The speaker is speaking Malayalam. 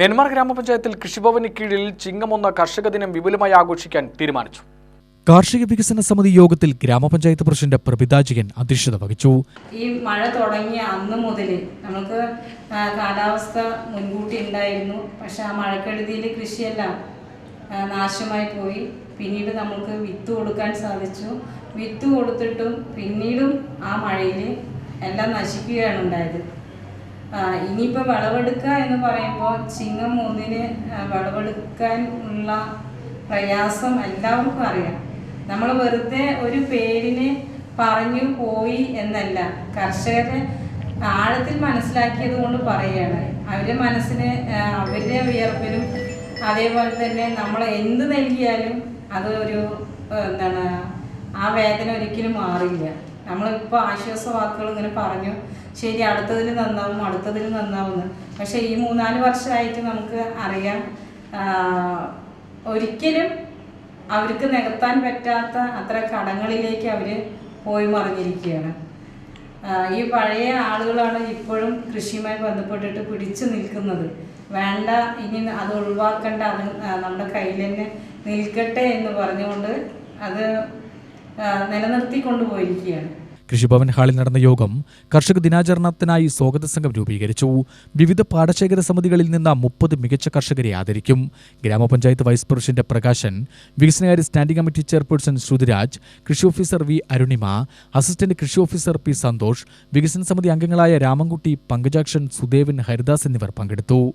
നെന്മാർ ഗ്രാമപഞ്ചായത്തിൽ കൃഷിഭവന് കീഴിൽ ചിങ്ങമൊന്ന കർഷക ദിനം വിപുലമായി ആഘോഷിക്കാൻ തീരുമാനിച്ചു. കാർഷിക വികസന സമിതി യോഗത്തിൽ ഗ്രാമപഞ്ചായത്ത് പ്രസിഡന്റ് പ്രഭിതാജികൻ അധ്യക്ഷത വഹിച്ചു. ഈ മഴ തുടങ്ങിയ അന്ന് മുതൽ നമുക്ക് കാലാവസ്ഥ മുൻകൂട്ടി ഉണ്ടായിരുന്നു. പക്ഷെ ആ മഴക്കെടുതിയിൽ കൃഷിയെല്ലാം നാശമായി പോയി. പിന്നീട് നമുക്ക് വിത്ത് കൊടുക്കാൻ സാധിച്ചു. വിത്ത് കൊടുത്തിട്ടും പിന്നീടും ആ മഴയിൽ എല്ലാം നശിക്കുകയാണ് ഉണ്ടായത്. ഇനിയിപ്പോൾ വിളവെടുക്കുക എന്ന് പറയുമ്പോൾ ചിങ്ങം മൂന്നിന് വിളവെടുക്കാൻ ഉള്ള പ്രയാസം എല്ലാവർക്കും അറിയാം. നമ്മൾ വെറുതെ ഒരു പേരിന് പറഞ്ഞു പോയി എന്നല്ല. കർഷകരെ ആഴത്തിൽ മനസ്സിലാക്കിയത് കൊണ്ട് പറയുകയാണ്. അവരുടെ മനസ്സിന് അവരുടെ വിയർപ്പിലും അതേപോലെ തന്നെ നമ്മൾ എന്ത് നൽകിയാലും അതൊരു എന്താണ് ആ വേദന ഒരിക്കലും മാറില്ല. നമ്മളിപ്പോൾ ആശ്വാസ വാക്കുകൾ ഇങ്ങനെ പറഞ്ഞു ശരി അടുത്തതിൽ നന്നാവും അടുത്തതിൽ നന്നാവും പക്ഷേ ഈ മൂന്നാൽ വർഷമായിട്ട് നമുക്ക് അറിയാം ഒരിക്കലും അവർക്ക് നികത്താൻ പറ്റാത്ത അത്ര കടങ്ങളിലേക്ക് അവർ പോയി മറിഞ്ഞിരിക്കുകയാണ്. ഈ പഴയ ആളുകളാണ് ഇപ്പോഴും കൃഷിയുമായി ബന്ധപ്പെട്ടിട്ട് പിടിച്ചു നിൽക്കുന്നത്. വേണ്ട ഇനി അത് ഒഴിവാക്കേണ്ട അത് നമ്മുടെ കയ്യിൽ തന്നെ നിൽക്കട്ടെ എന്ന് പറഞ്ഞുകൊണ്ട് അത് ആ, കൊണ്ടുപോയിരിക്കുകയാണ്. കൃഷിഭവൻ ഹാളിൽ നടന്ന യോഗം കർഷക ദിനാചരണത്തിനായി സ്വാഗത സംഘം രൂപീകരിച്ചു. വിവിധ പാടശേഖര സമിതികളിൽ നിന്ന് മുപ്പത് മികച്ച കർഷകരെ ആദരിക്കും. ഗ്രാമപഞ്ചായത്ത് വൈസ് പ്രസിഡന്റ് പ്രകാശൻ വികസനകാര്യ സ്റ്റാൻഡിംഗ് കമ്മിറ്റി ചെയർപേഴ്സൺ ശ്രുതിരാജ് കൃഷി ഓഫീസർ വി അരുണിമ അസിസ്റ്റന്റ് കൃഷി ഓഫീസർ പി സന്തോഷ് വികസന സമിതി അംഗങ്ങളായ രാമൻകുട്ടി പങ്കജാക്ഷൻ സുദേവൻ ഹരിദാസ് എന്നിവർ പങ്കെടുത്തു.